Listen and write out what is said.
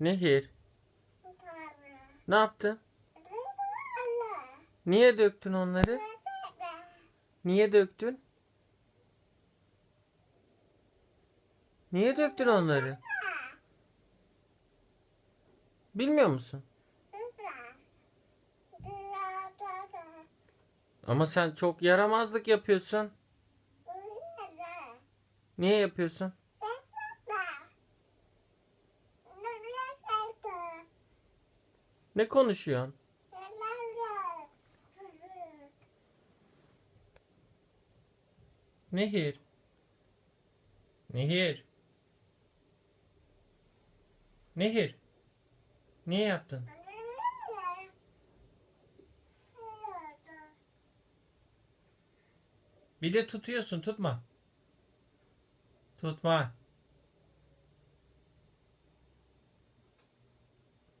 Nehir. Ne yaptın? Niye döktün onları? Niye döktün? Niye döktün onları? Bilmiyor musun? Ama sen çok yaramazlık yapıyorsun. Niye yapıyorsun? Ne konuşuyorsun? Nehir. Nehir. Nehir. Niye yaptın? Bir de tutuyorsun tutma. Tutma.